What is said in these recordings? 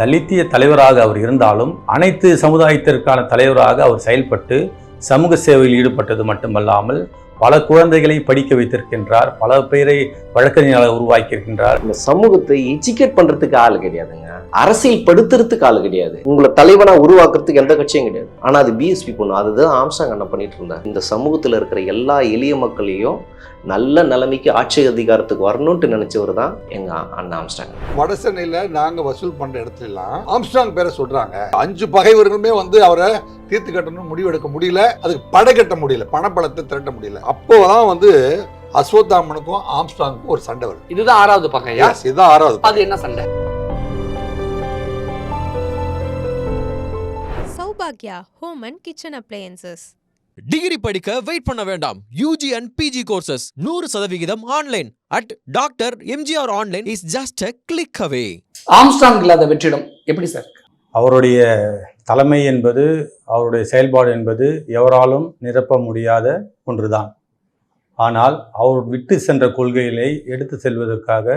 தலித்திய தலைவராக அவர் இருந்தாலும் அனைத்து சமுதாயத்திற்கான தலைவராக அவர் செயல்பட்டு சமூக சேவையில் ஈடுபட்டது மட்டுமல்லாமல் பல குழந்தைகளை படிக்க வைத்திருக்கின்றார் பல பேரை வழக்கறிஞராக உருவாக்கியிருக்கின்றார். இந்த சமூகத்தை எஜுகேட் பண்றதுக்கு ஆள் கிடையாதுங்க. அரசியல் படுத்துறதுக்கு ஆள் கிடையாது. உங்களை தலைவனா உருவாக்குறதுக்கு எந்த கட்சியும் கிடையாது. ஆனா அது பிஎஸ்பி பொண்ணு. அதுதான் ஆம்சாங் என்ன பண்ணிட்டு இருந்தார். இந்த சமூகத்துல இருக்கிற எல்லா எளிய மக்களையும் நல்ல நிலைமைக்கு ஆட்சி அதிகாரத்துக்கு வரணும்ட்டு நினைச்சவர் தான் எங்க அண்ணா ஆம்ஸ்டாங் வட சென்னையில நாங்க வசூல் பண்ற இடத்துல எல்லாம் ஆம்ஸ்டாங் பேரை சொல்றாங்க. அஞ்சு பகைவர்களுமே வந்து அவரை தீர்த்து கட்டணும் முடிவெடுக்க முடியல. அதுக்கு படை கட்ட முடியல. பணப்பழத்தை திரட்ட முடியல. அப்போதான் வந்து அஸ்வத்தாமனுக்கும் ஆம்ஸ்டாங்குக்கும் ஒரு சண்டை வருது. இதுதான் ஆறாவது பகையா Yes, இதுதான் ஆறாவது அது என்ன சண்டை? சௌபாக்யா home and kitchen appliances. Degree படிக்க வெயிட் பண்ண வேண்டாம். யூஜி அண்ட் பிஜி கோர்சஸ் நூறு சதவிகிதம் online at doctor MGR online is just a click away Armstrong இல்லாத வெற்றிடம் எப்படி சார்? அவருடைய தலைமை என்பது அவருடைய செயல்பாடு என்பது எவராலும் நிரப்ப முடியாத ஒன்றுதான். ஆனால் அவர் விட்டு சென்ற கொள்கைகளை எடுத்து செல்வதற்காக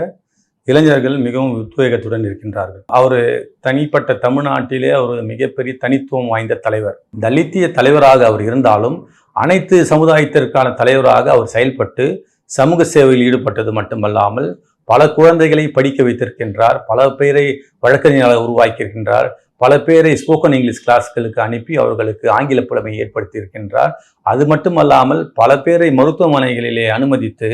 இளைஞர்கள் மிகவும் உத்வேகத்துடன் இருக்கின்றார்கள். அவர் தனிப்பட்ட தமிழ்நாட்டிலே அவர் மிகப்பெரிய தனித்துவம் வாய்ந்த தலைவர். தலித்திய தலைவராக அவர் இருந்தாலும் அனைத்து சமுதாயத்திற்கான தலைவராக அவர் செயல்பட்டு சமூக சேவையில் ஈடுபட்டது மட்டுமல்லாமல் பல குழந்தைகளை படிக்க வைத்திருக்கின்றார் பல பேரை வழக்கறிஞராக உருவாக்கியிருக்கின்றார் பல பேரை ஸ்போக்கன் இங்கிலீஷ் கிளாஸ்களுக்கு அனுப்பி அவர்களுக்கு ஆங்கில புலமை ஏற்படுத்தியிருக்கின்றார். அது மட்டுமல்லாமல் பல பேரை மருத்துவமனைகளிலே அனுமதித்து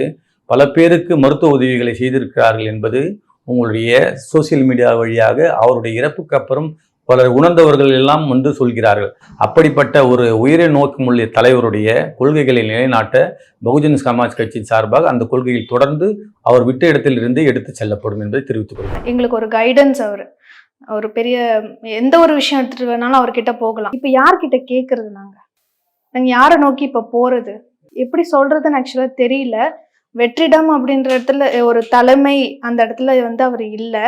பல பேருக்கு மருத்துவ உதவிகளை செய்திருக்கிறார்கள் என்பது உங்களுடைய சோசியல் மீடியா வழியாக அவருடைய இறப்புக்கு அப்புறம் பலர் உணர்ந்தவர்கள் எல்லாம் வந்து சொல்கிறார்கள். அப்படிப்பட்ட ஒரு உயிரை நோக்கமுள்ள தலைவருடைய கொள்கைகளை நிலைநாட்ட பகுஜன் சமாஜ் கட்சி சார்பாக அந்த கொள்கையில் தொடர்ந்து அவர் விட்ட இடத்திலிருந்து எடுத்து செல்லப்படும் என்பதை தெரிவித்துக் கொள்கிறேன். எங்களுக்கு ஒரு கைடன்ஸ் அவர். ஒரு பெரிய எந்த ஒரு விஷயம் எடுத்துட்டு வேணாலும் அவர்கிட்ட போகலாம். இப்போ யார்கிட்ட கேட்கறது நாங்கள் நாங்கள் யாரை நோக்கி இப்போ போகிறது எப்படி சொல்கிறதுன்னு ஆக்சுவலாக தெரியல. வெற்றிடம் அப்படின்ற இடத்துல ஒரு தலைமை அந்த இடத்துல வந்து அவர் இல்லை.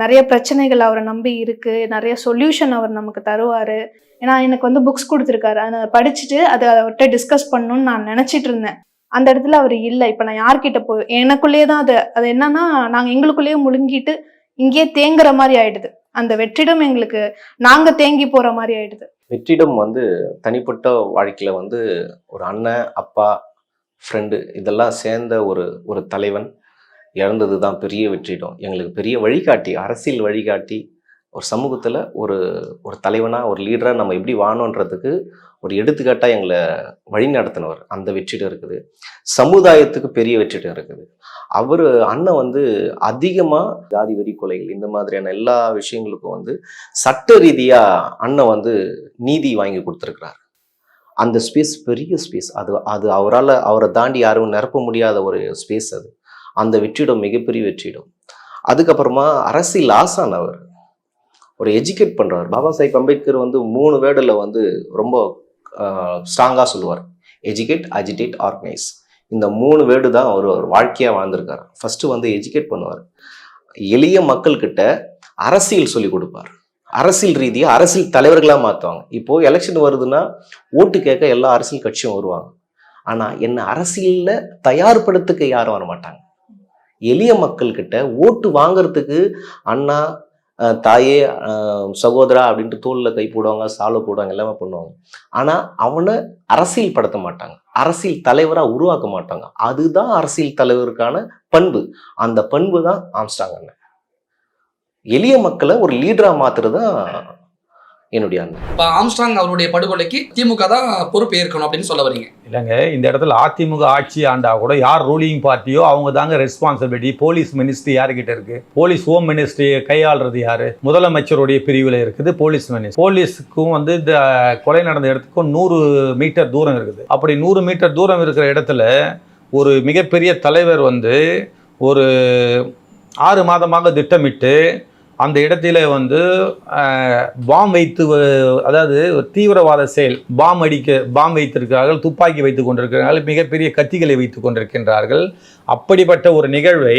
நிறைய பிரச்சனைகள் அவரை நம்பி இருக்கு. நிறைய சொல்யூஷன் அவர் நமக்கு தருவாரு. ஏன்னா எனக்கு வந்து புக்ஸ் கொடுத்துருக்காரு. அதை படிச்சுட்டு அதை அவர்கிட்ட டிஸ்கஸ் பண்ணணும்னு நான் நினச்சிட்டு இருந்தேன். அந்த இடத்துல அவர் இல்லை. இப்போ நான் யார்கிட்ட போய் எனக்குள்ளேயே தான் அது அது என்னன்னா நாங்கள் எங்களுக்குள்ளேயே முழுங்கிட்டு இங்கேயே தேங்குற மாதிரி ஆயிடுது. அந்த வெற்றிடம் எங்களுக்கு நாங்கள் தேங்கி போகிற மாதிரி ஆயிடுது. வெற்றிடம் வந்து தனிப்பட்ட வாழ்க்கையில் வந்து ஒரு அண்ணன் அப்பா ஃப்ரெண்டு இதெல்லாம் சேர்ந்த ஒரு ஒரு தலைவன் இழந்தது தான் பெரிய வெற்றிடம். எங்களுக்கு பெரிய வழிகாட்டி அரசியல் வழிகாட்டி ஒரு சமூகத்தில் ஒரு ஒரு தலைவனாக ஒரு லீடராக நம்ம எப்படி வாழணுன்றதுக்கு ஒரு எடுத்துக்காட்டாக எங்களை வழி நடத்தினவர் அந்த வெற்றிடம் இருக்குது. சமுதாயத்துக்கு பெரிய வெற்றிடம் இருக்குது. அவர் அண்ணன் வந்து அதிகமாக ஜாதி வெறி கொலைகள் இந்த மாதிரியான எல்லா விஷயங்களுக்கும் வந்து சட்ட ரீதியாக அண்ணன் வந்து நீதி வாங்கி கொடுத்துருக்கிறார். அந்த ஸ்பேஸ் பெரிய ஸ்பேஸ் அது அது அவரால் அவரை தாண்டி யாரும் நிரப்ப முடியாத ஒரு ஸ்பேஸ் அது. அந்த வெற்றிடம் மிகப்பெரிய வெற்றிடம். அதுக்கப்புறமா அரசியல் ஆசான் அவர் ஒரு எஜுகேட் பண்ணுறார் பாபா சாஹிப் அம்பேத்கர் வந்து மூணு வேர்டில் வந்து ரொம்ப ஸ்ட்ராங்காக சொல்லுவார். எஜுகேட் அஜிடேட் ஆர்கனைஸ் இந்த மூணு வேர்டு தான் அவர் ஒரு வாழ்க்கையாக வாழ்ந்திருக்கார். ஃபஸ்ட்டு வந்து எஜுகேட் பண்ணுவார். எளிய மக்கள்கிட்ட அரசியல் சொல்லி கொடுப்பார். அரசியல் ரீதியாக அரசியல் தலைவர்களாக மாற்றுவாங்க இப்போ எலெக்ஷன் வருதுன்னா ஓட்டு கேட்க எல்லா அரசியல் கட்சியும் வருவாங்க. ஆனால் என்னை அரசியலில் தயார்படுத்துக்க யாரும் வர மாட்டாங்க எளிய மக்கள்கிட்ட ஓட்டு வாங்கிறதுக்கு அண்ணா தாயே சகோதரா அப்படின்ட்டு தோளில் கை போடுவாங்க சாலை போடுவாங்க எல்லாமே பண்ணுவாங்க. ஆனால் அவனை அரசியல் படுத்த மாட்டாங்க. அரசியல் தலைவராக உருவாக்க மாட்டாங்க. அதுதான் அரசியல் தலைவருக்கான பண்பு. அந்த பண்பு தான் ஆம்ஸ்டாங் அண்ணன். எளிய மக்களை ஒரு லீடரா மாத்துறது தான் என்னுடைய அண்ணன் இப்ப ஆம்ஸ்டாங் அவருடைய படுகொலைக்கு திமுக தான் பொறுப்பு ஏற்கணும் அப்படின்னு சொல்ல வரீங்க. இல்லைங்க இந்த இடத்துல அதிமுக ஆட்சி ஆண்டா கூட யார் ரூலிங் பார்ட்டியோ அவங்க தாங்க ரெஸ்பான்சிபிலிட்டி போலீஸ் மினிஸ்ட்ரி யாருக்கிட்ட இருக்கு போலீஸ் ஹோம் மினிஸ்ட்ரி கையாளுறது யாரு? முதலமைச்சருடைய பிரிவில் இருக்குது போலீஸ் மினிஸ்ட்ரி போலீஸுக்கும் வந்து இந்த கொலை நடந்த இடத்துக்கும் நூறு மீட்டர் தூரம் இருக்குது. அப்படி நூறு மீட்டர் தூரம் இருக்கிற இடத்துல ஒரு மிகப்பெரிய தலைவர் வந்து ஒரு ஆறு மாதமாக திட்டமிட்டு அந்த இடத்துல வந்து பாம் வைத்து அதாவது ஒரு தீவிரவாத செயல் பாம் அடிக்க பாம் வைத்திருக்கிறார்கள் துப்பாக்கி வைத்துக் கொண்டிருக்கிறார்கள் மிகப்பெரிய கத்திகளை வைத்துக் கொண்டிருக்கின்றார்கள். அப்படிப்பட்ட ஒரு நிகழ்வை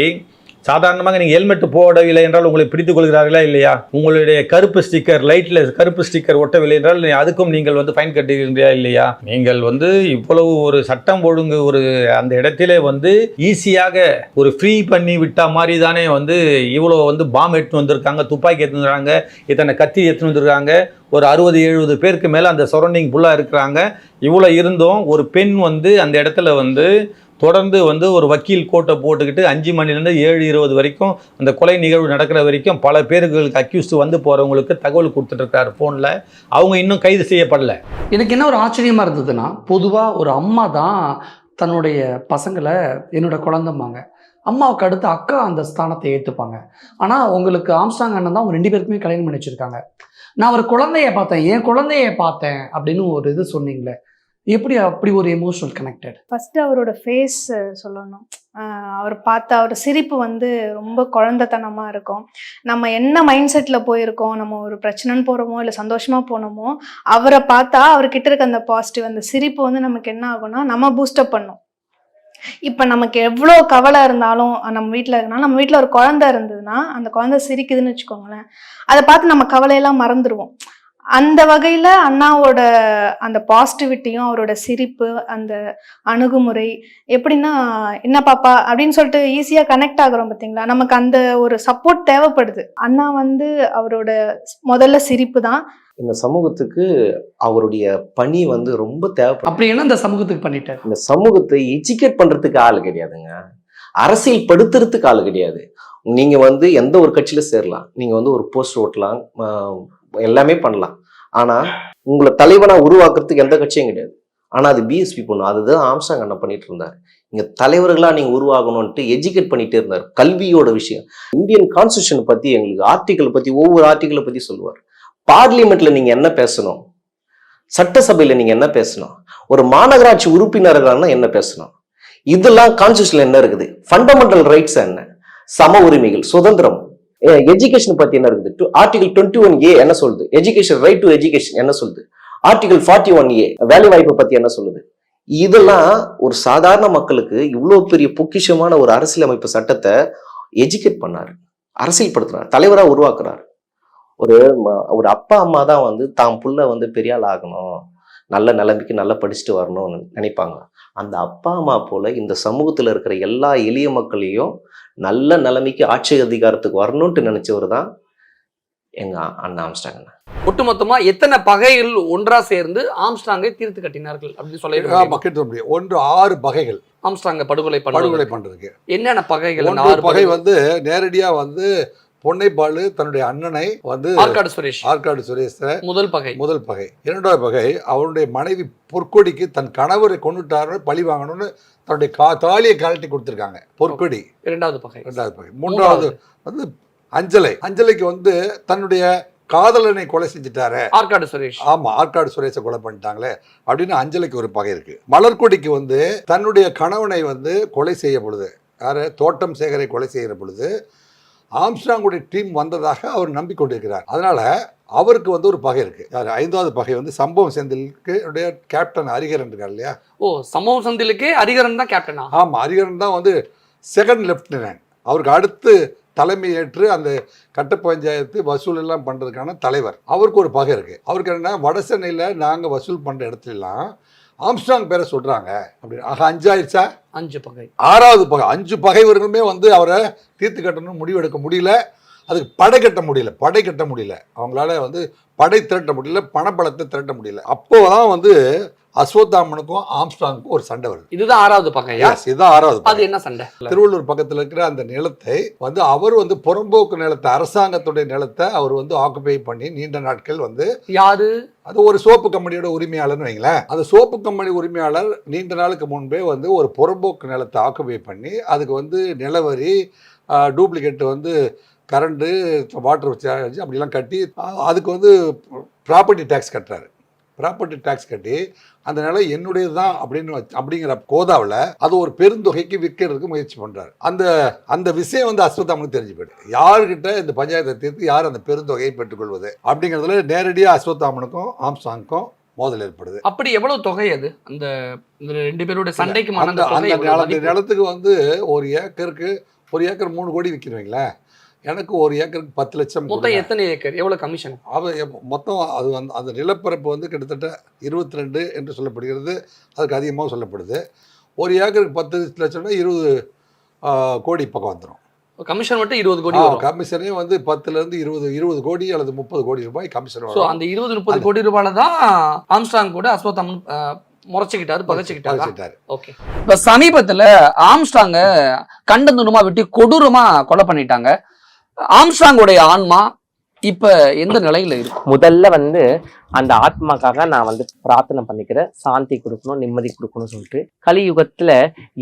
சாதாரணமாக நீங்கள் ஹெல்மெட் போடவில்லை என்றால் உங்களை பிடித்துக் கொள்கிறார்களா இல்லையா? உங்களுடைய கருப்பு ஸ்டிக்கர் லைட்டில் கருப்பு ஸ்டிக்கர் ஒட்டவில்லை என்றால் அதுக்கும் நீங்கள் வந்து ஃபைன் கட்டுகிறீர்களா இல்லையா? நீங்கள் வந்து இவ்வளவு ஒரு சட்டம் ஒழுங்கு ஒரு அந்த இடத்திலே வந்து ஈஸியாக ஒரு ஃப்ரீ பண்ணி விட்டா மாதிரி தானே வந்து இவ்வளோ வந்து பாம் எடுத்துன்னு வந்திருக்காங்க துப்பாக்கி எடுத்துன்னு வந்திருக்காங்க இத்தனை கத்தி எடுத்துன்னு வந்திருக்காங்க ஒரு அறுபது எழுபது பேருக்கு மேலே அந்த சரௌண்டிங் ஃபுல்லாக இருக்கிறாங்க. இவ்வளோ இருந்தும் ஒரு பெண் வந்து அந்த இடத்துல வந்து தொடர்ந்து வந்து ஒரு வக்கீல் கோட்டை போட்டுக்கிட்டு அஞ்சு மணிலேருந்து ஏழு இருபது வரைக்கும் அந்த கொலை நிகழ்வு நடக்கிற வரைக்கும் பல பேர்களுக்கு அக்யூஸ்ட் வந்து போகிறவங்களுக்கு தகவல் கொடுத்துட்ருக்காரு ஃபோனில் அவங்க இன்னும் கைது செய்யப்படல. எனக்கு என்ன ஒரு ஆச்சரியமாக இருந்ததுன்னா பொதுவாக ஒரு அம்மா தான் தன்னுடைய பசங்களை என்னோட குழந்தம்பாங்க. அம்மாவுக்கு அடுத்து அக்கா அந்த ஸ்தானத்தை ஏற்றுப்பாங்க ஆனால் உங்களுக்கு ஆம்ஸ்டாங் அண்ணன் தான் அவங்க ரெண்டு பேருக்குமே கல்யாணம் பண்ணி வச்சுருக்காங்க. நான் ஒரு குழந்தைய பார்த்தேன் என் குழந்தைய பார்த்தேன் அப்படின்னு ஒரு இது சொன்னீங்களே எப்படி அப்படி ஒரு எமோஷனல் கனெக்டட் ஃபர்ஸ்ட் அவரோட ஃபேஸ் சொல்லணும். ஆஹ் அவர் பார்த்த அவர் சிரிப்பு வந்து ரொம்ப குழந்தைத்தனமா இருக்கும். நம்ம என்ன மைண்ட் செட்ல போயிருக்கோம் நம்ம ஒரு பிரச்சனைன்னு போகிறோமோ இல்லை சந்தோஷமா போனோமோ அவரை பார்த்தா அவர்கிட்ட இருக்க அந்த பாசிட்டிவ் அந்த சிரிப்பு வந்து நமக்கு என்ன ஆகும்னா நம்ம பூஸ்டப் பண்ணும். இப்போ நமக்கு எவ்வளோ கவலை இருந்தாலும் நம்ம வீட்டில் இருக்கனா நம்ம வீட்டில் ஒரு குழந்தை இருந்ததுன்னா அந்த குழந்தை சிரிக்குதுன்னு வச்சுக்கோங்களேன். அதை பார்த்து நம்ம கவலையெல்லாம் மறந்துடுவோம் அந்த வகையில் அண்ணாவோட அந்த பாசிட்டிவிட்டியும் அவரோட சிரிப்பு அந்த அணுகுமுறை எப்படின்னா என்ன பாப்பா? அப்படின்னு சொல்லிட்டு ஈஸியாக கனெக்ட் ஆகுறோம் பார்த்தீங்களா நமக்கு அந்த ஒரு சப்போர்ட் தேவைப்படுது. அண்ணா வந்து அவரோட முதல்ல சிரிப்பு தான். இந்த சமூகத்துக்கு அவருடைய பணி வந்து ரொம்ப தேவைப்படும். அப்படி என்ன இந்த சமூகத்துக்கு பண்ணிட்டார்? இந்த சமூகத்தை எஜுகேட் பண்றதுக்கு ஆள் கிடையாதுங்க. அரசியல் படுத்துறதுக்கு ஆள் கிடையாது. நீங்க வந்து எந்த ஒரு கட்சியில சேரலாம். நீங்க வந்து ஒரு போஸ்ட் ஓட்டலாம். எல்லாமே பண்ணலாம். ஆனா உங்களை தலைவனா உருவாக்குறதுக்கு எந்த கட்சியும் கிடையாது. ஆனா அது பிஎஸ்பி பண்ணும் அதுதான் ஆம்சாங் அண்ணன் பண்ணிட்டு இருந்தார். இங்கே தலைவர்களா நீங்க உருவாகணும்ட்டு எஜுகேட் பண்ணிட்டே இருந்தார். கல்வியோட விஷயம். இந்தியன் கான்ஸ்டியூஷன் பத்தி எங்களுக்கு ஆர்டிக்கல் பத்தி ஒவ்வொரு ஆர்டிக்கலை பத்தி சொல்லுவார். பார்லிமெண்ட்ல நீங்க என்ன பேசணும்? சட்டசபையில் நீங்கள் என்ன பேசணும்? ஒரு மாநகராட்சி உறுப்பினர்கள்னா என்ன பேசணும்? இதெல்லாம் கான்ஸ்டியூஷனில் என்ன இருக்குது? ஃபண்டமெண்டல் ரைட்ஸ் என்ன? சம உரிமைகள் சுதந்திரம். எஜுகேஷன் பத்தி என்ன இருக்குது? ஆர்டிகல் டுவெண்ட்டி ஒன் ஏ என்ன சொல்லுது? எஜுகேஷன் ரைட் டு எஜுகேஷன் என்ன சொல்லுது? ஆர்டிகல் ஃபார்ட்டி ஒன் ஏ வேலை வாய்ப்பு பத்தி என்ன சொல்லுது? இதெல்லாம் ஒரு சாதாரண மக்களுக்கு இவ்வளவு பெரிய பொக்கிஷமான ஒரு அரசியலமைப்பு சட்டத்தை எஜுகேட் பண்ணாரு. அரசியல்படுத்துறாரு. தலைவரா உருவாக்குறாரு. ஒரு ம- ஒரு அப்பா அம்மா தான் வந்து தாம் புள்ள வந்து பெரிய ஆகணும். நல்ல நிலைமைக்கு நல்லா படிச்சுட்டு வரணும்னு நினைப்பாங்க. அந்த அப்பா அம்மா போல இந்த சமூகத்துல இருக்கிற எல்லா எளிய மக்களையும் நல்ல நிலைமைக்கு ஆட்சி அதிகாரத்துக்கு வரணும்ட்டு நினைச்சவர் தான் எங்க அண்ணா ஆம்ஸ்டாங்க ஒட்டுமொத்தமா எத்தனை பகைகள் ஒன்றா சேர்ந்து ஆம்ஸ்டாங்கை தீர்த்து கட்டினார்கள் அப்படின்னு சொல்ல ஒன்று ஆறு பகைகள். ஆம்ஸ்டாங்க படுகொலை படுகொலை பண்ணுவது பண்றதுக்கு. என்னென்ன பகைகள் ஆறு பகை? வந்து நேரடியா வந்து பொன்னைப்பாலு தன்னுடைய அண்ணனை வந்து ஆற்காடு சுரேஷ். ஆற்காடு சுரேஷ முதல் பகை. முதல் பகை. இரண்டாவது பகை அவருடைய மனைவி பொற்கொடிக்கு தன் கணவரை கொண்டுட்டாரு பழி வாங்கணும்னு தன்னுடைய கா தாலியை கழட்டி கொடுத்துருக்காங்க. பொற்கொடி. இரண்டாவது பகை. இரண்டாவது பகை. மூன்றாவது. வந்து அஞ்சலை. அஞ்சலைக்கு வந்து தன்னுடைய காதலனை கொலை செஞ்சுட்டாரே. ஆற்காடு சுரேஷ். ஆமா ஆற்காடு சுரேஷை கொலை பண்ணிட்டாங்களே அப்படின்னு அஞ்சலிக்கு ஒரு பகை இருக்கு. மலர்கொடிக்கு வந்து தன்னுடைய கணவனை வந்து கொலை செய்ய பொழுது யாரு? தோட்டம் சேகரை கொலை செய்கிற பொழுது ஆம்ஸ்டாங்குடைய டீம் வந்ததாக அவர் நம்பிக்கொண்டிருக்கிறார். அதனால அவருக்கு வந்து ஒரு பகை இருக்கு. யார்? ஐந்தாவது பகை வந்து சம்பவம் செந்திலுக்கு உடைய கேப்டன் ஹரிகரன் இருக்கார் இல்லையா? ஓ சமூக சந்திலுக்கே ஹரிகரன் தான் கேப்டனா ஆமா ஹரிகரன் தான் வந்து செகண்ட் லெப்டினன்ட் அவருக்கு அடுத்து தலைமை ஏற்று அந்த கட்ட பஞ்சாயத்து வசூல் எல்லாம் பண்றதுக்கான தலைவர். அவருக்கு ஒரு பகை இருக்கு. அவருக்கு என்ன வட சென்னையில் நாங்கள் வசூல் பண்ற இடத்துலலாம் ஆம்ஸ்டாங் பேரை சொல்றாங்க. அப்படின்னு ஆக அஞ்சாயிருச்சா அஞ்சு பகை. ஆறாவது பகை. அஞ்சு பகைவர்களுமே வந்து அவரை தீர்த்து கட்டணும்னு முடிவெடுக்க முடியல. அதுக்கு படை கட்ட முடியல. படை கட்ட முடியல. அவங்களால வந்து படை திரட்ட முடியல. பணபலத்தை திரட்ட முடியல. அப்போதான் வந்து அஸ்வத்தாமனுக்கும் ஆம்ஸ்டாங்குக்கும் ஒரு சண்டை வருது. இதுதான் ஆறாவது பகையா Yes, இதுதான் ஆறாவது. அது என்ன சண்டை? திருவள்ளூர் பக்கத்தில் இருக்கிற அந்த நிலத்தை வந்து அவர் வந்து புறம்போக்கு நிலத்தை அரசாங்கத்துடைய நிலத்தை அவர் வந்து ஆக்குபை பண்ணி நீண்ட நாட்கள் வந்து யாரு? அது ஒரு சோப்பு கம்பெனியோட உரிமையாளர்னு வைங்களேன். அந்த சோப்பு கம்பெனி உரிமையாளர் நீண்ட நாளுக்கு முன்பே வந்து ஒரு புறம்போக்கு நிலத்தை ஆக்குபை பண்ணி அதுக்கு வந்து நிலவரி டூப்ளிகேட் வந்து கரண்டு வாட்டர் சார்ஜ் அப்படிலாம் கட்டி அதுக்கு வந்து ப்ராப்பர்ட்டி டேக்ஸ் கட்டுறாரு. ப்ராப்பர்ட்டி டேக்ஸ் கட்டி அந்த நிலம் என்னுடையது தான் அப்படின்னு அப்படிங்கிற கோதாவில் அது ஒரு பெருந்தொகைக்கு விற்கிறதுக்கு முயற்சி பண்ணுறாரு அந்த அந்த விஷயம் வந்து அஸ்வத்தாமனுக்கு தெரிஞ்சு போயிடுது. யார்கிட்ட இந்த பஞ்சாயத்தை தீர்த்து யார் அந்த பெருந்தொகையை பெற்றுக்கொள்வது அப்படிங்கிறதுல நேரடியாக அஸ்வத்தாமனுக்கும் ஆம்சாங்க்கும் மோதல் ஏற்படுது. அப்படி எவ்வளவு தொகை அது? அந்த ரெண்டு பேரோட சண்டைக்கு அந்த அந்த நில- அந்த நிலத்துக்கு வந்து ஒரு ஏக்கருக்கு ஒரு ஏக்கர் மூணு கோடி விற்கிறீங்களே எனக்கு ஒரு ஏக்கருக்கு பத்து லட்சம் மொத்தம். எத்தனை ஏக்கர்? எவ்வளவு கமிஷன் அவ எப்- மொத்தம் அது வந்து அந்த நிலப்பரப்பு வந்து கிட்டத்தட்ட இருபத்தி ரெண்டு என்று சொல்லப்படுகிறது. அதுக்கு அதிகமாக சொல்லப்படுது. ஒரு ஏக்கருக்கு பத்து லட்சம்னா இருபது கோடி பக்கம் வந்துடும் கமிஷன் மட்டும் இருபது கோடி வரும். கமிஷனே வந்து பத்துலேருந்து இருபது இருபது கோடி அல்லது முப்பது கோடி ரூபாய் கமிஷன் வரும். அந்த இருபது முப்பது கோடி ரூபாயில தான் ஆம்ஸ்டாங் கூட அஸ்வத்தாமன் அஹ், முறைச்சுக்கிட்டாரு பகச்சுக்கிட்டாரு. ஓகே இப்ப சமீபத்துல ஆம்ஸ்டாங்க கண்டந்துணுமா வெட்டி கொடூரமா கொலை பண்ணிட்டாங்க. ஆம்ஸ்டாங்கோடைய ஆன்மா இப்ப எந்த நிலையில இருக்கு? முதல்ல வந்து அந்த ஆத்மாக்காக நான் வந்து பிரார்த்தனை பண்ணிக்கிறேன். சாந்தி கொடுக்கணும் நிம்மதி கொடுக்கணும்னு சொல்லிட்டு. கலியுகத்துல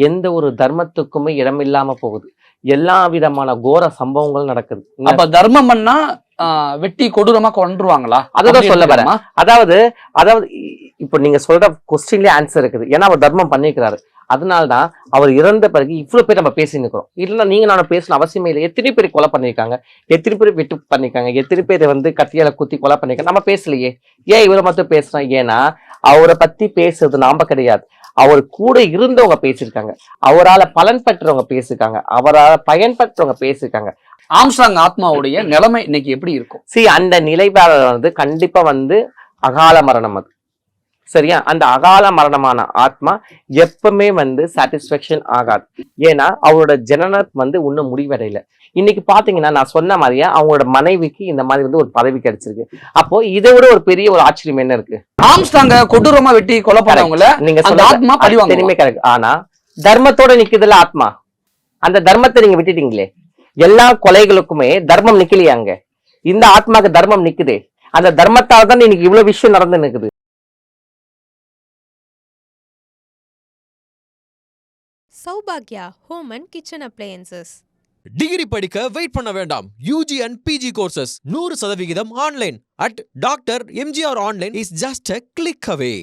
எந்த ஒரு தர்மத்துக்குமே இடமில்லாம போகுது. எல்லா விதமான கோர சம்பவங்கள் நடக்குது. அப்ப தர்மம் பண்ணா ஆஹ், வெட்டி கொடூரமா கொன்றுவாங்களா? அதுதான் சொல்ல வரேன். அதாவது அதாவது இப்போ நீங்க சொல்ற கொஸ்டின்லயே ஆன்சர் இருக்குது. ஏன்னா அவர் தர்மம் பண்ணிக்கிறாரு. அதனாலதான் அவர் இறந்த பிறகு இவ்வளவு பேர் நம்ம பேசி நிக்கிறோம் இல்லைன்னா நீங்க நானும் பேசணும் அவசியமே இல்லை. எத்தனை பேர் கொலை பண்ணிருக்காங்க எத்தனை பேர் வெட்டு பண்ணிருக்காங்க எத்தனை பேர் வந்து கத்தியால குத்தி கொலை பண்ணிருக்காங்க நம்ம பேசலையே. ஏன் இவரை மட்டும் பேசுறோம்? ஏன்னா அவரை பத்தி பேசுறது நாம கிடையாது. அவர் கூட இருந்தவங்க பேசியிருக்காங்க. அவரால பலன் பெற்றவங்க பேசியிருக்காங்க. அவரால பயன்பெற்றவங்க பேசியிருக்காங்க. ஆம்ஸ்டாங் ஆத்மாவுடைய நிலைமை இன்னைக்கு எப்படி இருக்கும்? சி அந்த நிலைப்பாடு வந்து கண்டிப்பா வந்து அகால மரணம் அது. சரியா? அந்த அகால மரணமான ஆத்மா எப்பவுமே வந்து சாட்டிஸ்ஃபேக்ஷன் ஆகாது. ஏன்னா அவரோட ஜனனம் வந்து இன்னும் முடிவடையல. இன்னைக்கு பாத்தீங்கன்னா நான் சொன்ன மாதிரியே அவங்களோட மனைவிக்கு இந்த மாதிரி வந்து ஒரு பதவி கிடைச்சிருக்கு. அப்போ இதை விட ஒரு பெரிய ஒரு ஆச்சரியம் என்ன இருக்கு? ஆம்ஸ்டாங்க கொடூரமா வெட்டி கொலை பண்ணவங்கள நீங்க ஆத்மா பழி வாங்குமா? தெரியுமே கரெக்ட் ஆனா தர்மத்தோட நிக்குதுல ஆத்மா? அந்த தர்மத்தை நீங்க விட்டுட்டீங்களே? எல்லா கொலைகளுக்குமே தர்மம் நிக்கலையாங்க இந்த ஆத்மாக்கு தர்மம் நிக்குதே. அந்த தர்மத்தால தான் இன்னைக்கு இவ்வளவு விஷயம் நடந்து நிக்குது சௌபாக்யா home and kitchen appliances. Degree படிக்க வெயிட் பண்ண வேண்டாம். யூஜி அண்ட் பிஜி கோர்சஸ் நூறு சதவிகிதம் online at doctor MGR online is just a click away